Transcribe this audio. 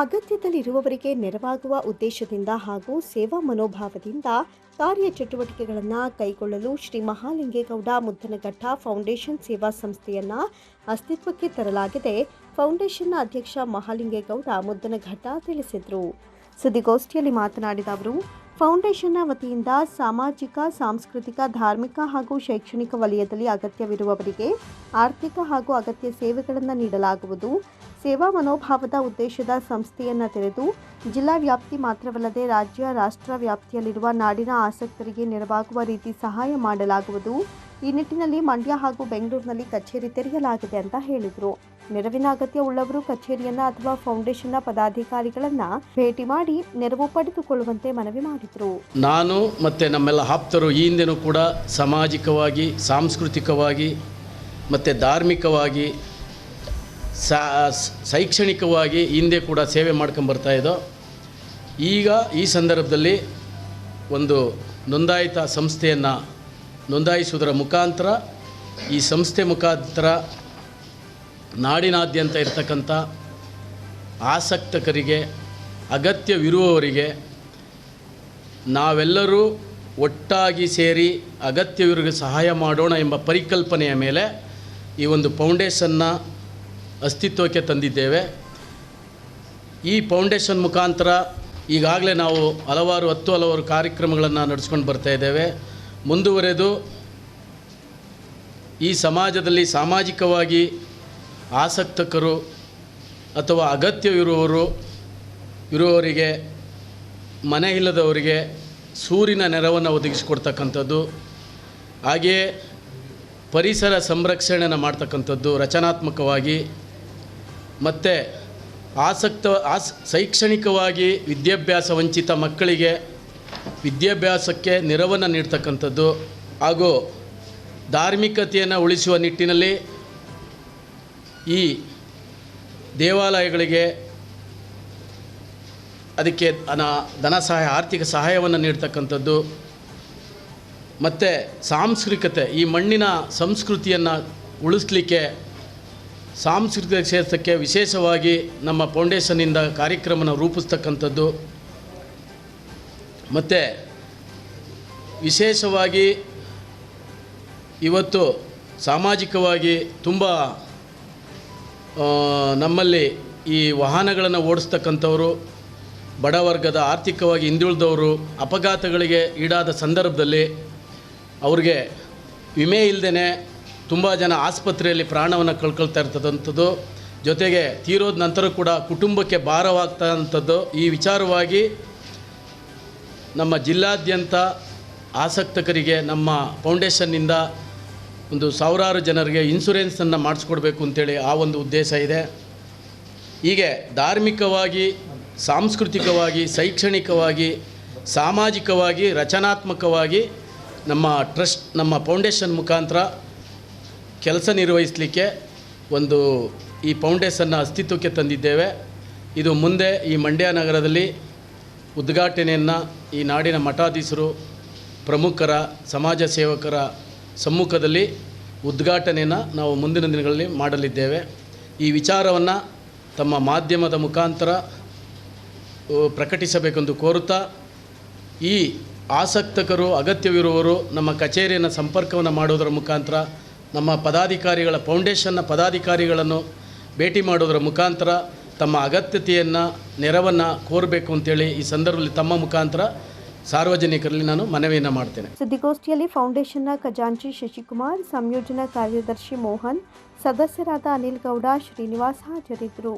ಅಗತ್ಯದಲ್ಲಿರುವವರಿಗೆ ನೆರವಾಗುವ ಉದ್ದೇಶದಿಂದ ಹಾಗೂ ಸೇವಾ ಮನೋಭಾವದಿಂದ ಕಾರ್ಯ ಚಟುವಟಿಕೆಗಳನ್ನು ಕೈಗೊಳ್ಳಲು ಶ್ರೀ ಮಹಾಲಿಂಗೇಗೌಡ ಮುದ್ದನಘಟ್ಟ ಫೌಂಡೇಶನ್ ಸೇವಾ ಸಂಸ್ಥೆಯನ್ನು ಅಸ್ತಿತ್ವಕ್ಕೆ ತರಲಾಗಿದೆ. ಫೌಂಡೇಶನ್ನ ಅಧ್ಯಕ್ಷ ಮಹಾಲಿಂಗೇಗೌಡ ಮುದ್ದನಘಟ್ಟ ತಿಳಿಸಿದರು. ಸುದ್ದಿಗೋಷ್ಠಿಯಲ್ಲಿ ಮಾತನಾಡಿದ ಅವರು ಫೌಂಡೇಶನ್ನ ವತಿಯಿಂದ ಸಾಮಾಜಿಕ, ಸಾಂಸ್ಕೃತಿಕ, ಧಾರ್ಮಿಕ ಹಾಗೂ ಶೈಕ್ಷಣಿಕ ವಲಯದಲ್ಲಿ ಅಗತ್ಯವಿರುವವರಿಗೆ ಆರ್ಥಿಕ ಹಾಗೂ ಅಗತ್ಯ ಸೇವೆಗಳನ್ನು ನೀಡಲಾಗುವುದು. ಸೇವಾ ಮನೋಭಾವದ ಉದ್ದೇಶದ ಸಂಸ್ಥೆಯನ್ನು ತೆರೆದು ಜಿಲ್ಲಾ ವ್ಯಾಪ್ತಿ ಮಾತ್ರವಲ್ಲದೆ ರಾಜ್ಯ, ರಾಷ್ಟ್ರ ವ್ಯಾಪ್ತಿಯಲ್ಲಿರುವ ನಾಡಿನ ಆಸಕ್ತರಿಗೆ ನೆರವಾಗುವ ರೀತಿ ಸಹಾಯ ಮಾಡಲಾಗುವುದು. ಈ ನಿಟ್ಟಿನಲ್ಲಿ ಮಂಡ್ಯ ಹಾಗೂ ಬೆಂಗಳೂರಿನಲ್ಲಿ ಕಚೇರಿ ತೆರೆಯಲಾಗಿದೆ ಅಂತ ಹೇಳಿದರು. ನೆರವಿನ ಅಗತ್ಯ ಉಳ್ಳವರು ಕಚೇರಿಯನ್ನ ಅಥವಾ ಫೌಂಡೇಶನ್ನ ಪದಾಧಿಕಾರಿಗಳನ್ನ ಭೇಟಿ ಮಾಡಿ ನೆರವು ಪಡೆದುಕೊಳ್ಳುವಂತೆ ಮನವಿ ಮಾಡಿದರು. ನಾನು ಮತ್ತು ನಮ್ಮೆಲ್ಲ ಆಪ್ತರು ಈ ಹಿಂದೆನೂ ಕೂಡ ಸಾಮಾಜಿಕವಾಗಿ, ಸಾಂಸ್ಕೃತಿಕವಾಗಿ, ಮತ್ತು ಧಾರ್ಮಿಕವಾಗಿ ಶೈಕ್ಷಣಿಕವಾಗಿ ಹಿಂದೆ ಕೂಡ ಸೇವೆ ಮಾಡ್ಕೊಂಬರ್ತಾ ಇದ್ದೋ, ಈಗ ಈ ಸಂದರ್ಭದಲ್ಲಿ ಒಂದು ನೋಂದಾಯಿತ ಸಂಸ್ಥೆಯನ್ನು ನೋಂದಾಯಿಸುವುದರ ಮುಖಾಂತರ, ಈ ಸಂಸ್ಥೆ ಮುಖಾಂತರ ನಾಡಿನಾದ್ಯಂತ ಇರತಕ್ಕಂಥ ಆಸಕ್ತಕರಿಗೆ, ಅಗತ್ಯವಿರುವವರಿಗೆ ನಾವೆಲ್ಲರೂ ಒಟ್ಟಾಗಿ ಸೇರಿ ಅಗತ್ಯವಿರುವ ಸಹಾಯ ಮಾಡೋಣ ಎಂಬ ಪರಿಕಲ್ಪನೆಯ ಮೇಲೆ ಈ ಒಂದು ಫೌಂಡೇಶನ್ನ ಅಸ್ತಿತ್ವಕ್ಕೆ ತಂದಿದ್ದೇವೆ. ಈ ಫೌಂಡೇಶನ್ ಮುಖಾಂತರ ಈಗಾಗಲೇ ನಾವು ಹಲವಾರು, ಹತ್ತು ಹಲವಾರು ಕಾರ್ಯಕ್ರಮಗಳನ್ನು ನಡೆಸ್ಕೊಂಡು ಬರ್ತಾ ಇದ್ದೇವೆ. ಮುಂದುವರೆದು ಈ ಸಮಾಜದಲ್ಲಿ ಸಾಮಾಜಿಕವಾಗಿ ಆಸಕ್ತಕರು ಅಥವಾ ಅಗತ್ಯವಿರುವವರು ಇರುವವರಿಗೆ, ಮನೆ ಇಲ್ಲದವರಿಗೆ ಸೂರಿನ ನೆರವನ್ನು ಒದಗಿಸಿಕೊಡ್ತಕ್ಕಂಥದ್ದು, ಹಾಗೆಯೇ ಪರಿಸರ ಸಂರಕ್ಷಣೆಯನ್ನು ಮಾಡ್ತಕ್ಕಂಥದ್ದು ರಚನಾತ್ಮಕವಾಗಿ, ಮತ್ತು ಆಸಕ್ತ, ಆಸ್, ಶೈಕ್ಷಣಿಕವಾಗಿ ವಿದ್ಯಾಭ್ಯಾಸ ವಂಚಿತ ಮಕ್ಕಳಿಗೆ ವಿದ್ಯಾಭ್ಯಾಸಕ್ಕೆ ನೆರವನ್ನು ನೀಡ್ತಕ್ಕಂಥದ್ದು ಹಾಗೂ ಧಾರ್ಮಿಕತೆಯನ್ನು ಉಳಿಸುವ ನಿಟ್ಟಿನಲ್ಲಿ ಈ ದೇವಾಲಯಗಳಿಗೆ ಅದಕ್ಕೆ ಹಣ ಧನ ಸಹಾಯ, ಆರ್ಥಿಕ ಸಹಾಯವನ್ನು ನೀಡ್ತಕ್ಕಂಥದ್ದು. ಮತ್ತು ಸಾಂಸ್ಕೃತಿಕತೆ, ಈ ಮಣ್ಣಿನ ಸಂಸ್ಕೃತಿಯನ್ನು ಉಳಿಸ್ಲಿಕ್ಕೆ ಸಾಂಸ್ಕೃತಿಕ ಕ್ಷೇತ್ರಕ್ಕೆ ವಿಶೇಷವಾಗಿ ನಮ್ಮ ಫೌಂಡೇಶನ್ನಿಂದ ಕಾರ್ಯಕ್ರಮನ ರೂಪಿಸ್ತಕ್ಕಂಥದ್ದು. ಮತ್ತು ವಿಶೇಷವಾಗಿ ಇವತ್ತು ಸಾಮಾಜಿಕವಾಗಿ ತುಂಬ ನಮ್ಮಲ್ಲಿ ಈ ವಾಹನಗಳನ್ನು ಓಡಿಸ್ತಕ್ಕಂಥವರು ಬಡವರ್ಗದ ಆರ್ಥಿಕವಾಗಿ ಹಿಂದುಳಿದವರು, ಅಪಘಾತಗಳಿಗೆ ಈಡಾದ ಸಂದರ್ಭದಲ್ಲಿ ಅವ್ರಿಗೆ ವಿಮೆ ಇಲ್ಲದೇ ತುಂಬ ಜನ ಆಸ್ಪತ್ರೆಯಲ್ಲಿ ಪ್ರಾಣವನ್ನು ಕಳ್ಕೊಳ್ತಾ ಇರ್ತದಂಥದ್ದು ಜೊತೆಗೆ ತೀರೋದ ನಂತರ ಕೂಡ ಕುಟುಂಬಕ್ಕೆ ಭಾರವಾಗ್ತಂಥದ್ದು ಈ ವಿಚಾರವಾಗಿ ನಮ್ಮ ಜಿಲ್ಲಾದ್ಯಂತ ಆಸಕ್ತಕರಿಗೆ ನಮ್ಮ ಫೌಂಡೇಶನ್ನಿಂದ ಒಂದು ಸಾವಿರಾರು ಜನರಿಗೆ ಇನ್ಸೂರೆನ್ಸನ್ನು ಮಾಡಿಸ್ಕೊಡ್ಬೇಕು ಅಂತೇಳಿ ಆ ಒಂದು ಉದ್ದೇಶ ಇದೆ. ಹೀಗೆ ಧಾರ್ಮಿಕವಾಗಿ, ಸಾಂಸ್ಕೃತಿಕವಾಗಿ, ಶೈಕ್ಷಣಿಕವಾಗಿ, ಸಾಮಾಜಿಕವಾಗಿ, ರಚನಾತ್ಮಕವಾಗಿ ನಮ್ಮ ಟ್ರಸ್ಟ್, ನಮ್ಮ ಫೌಂಡೇಶನ್ ಮುಖಾಂತರ ಕೆಲಸ ನಿರ್ವಹಿಸಲಿಕ್ಕೆ ಒಂದು ಈ ಫೌಂಡೇಶನ್ನ ಅಸ್ತಿತ್ವಕ್ಕೆ ತಂದಿದ್ದೇವೆ. ಇದು ಮುಂದೆ ಈ ಮಂಡ್ಯ ನಗರದಲ್ಲಿ ಉದ್ಘಾಟನೆಯನ್ನು ಈ ನಾಡಿನ ಮಠಾಧೀಶರು, ಪ್ರಮುಖರ, ಸಮಾಜ ಸೇವಕರ ಸಮ್ಮುಖದಲ್ಲಿ ಉದ್ಘಾಟನೆಯನ್ನು ನಾವು ಮುಂದಿನ ದಿನಗಳಲ್ಲಿ ಮಾಡಲಿದ್ದೇವೆ. ಈ ವಿಚಾರವನ್ನು ತಮ್ಮ ಮಾಧ್ಯಮದ ಮುಖಾಂತರ ಪ್ರಕಟಿಸಬೇಕೆಂದು ಕೋರುತ್ತಾ, ಈ ಆಸಕ್ತಕರು, ಅಗತ್ಯವಿರುವವರು ನಮ್ಮ ಕಚೇರಿಯನ್ನು ಸಂಪರ್ಕವನ್ನು ಮಾಡೋದರ ಮುಖಾಂತರ, ನಮ್ಮ ಪದಾಧಿಕಾರಿಗಳ ಫೌಂಡೇಶನ್ನ ಪದಾಧಿಕಾರಿಗಳನ್ನು ಭೇಟಿ ಮಾಡೋದರ ಮುಖಾಂತರ ತಮ್ಮ ಅಗತ್ಯತೆಯನ್ನು ನೆರವನ್ನು ಕೋರಬೇಕು ಅಂತೇಳಿ ಈ ಸಂದರ್ಭದಲ್ಲಿ ತಮ್ಮ ಮುಖಾಂತರ ಸಾರ್ವಜನಿಕರಲ್ಲಿ ನಾನು ಮನವಿಯನ್ನು ಮಾಡ್ತೇನೆ. ಸುದ್ದಿಗೋಷ್ಠಿಯಲ್ಲಿ ಫೌಂಡೇಶನ್ನ ಖಜಾಂಚಿ ಶಶಿಕುಮಾರ್, ಸಂಯೋಜನಾ ಕಾರ್ಯದರ್ಶಿ ಮೋಹನ್, ಸದಸ್ಯರಾದ ಅನಿಲ್ ಗೌಡ, ಶ್ರೀನಿವಾಸ್ ಹಾಜರಿದ್ದರು.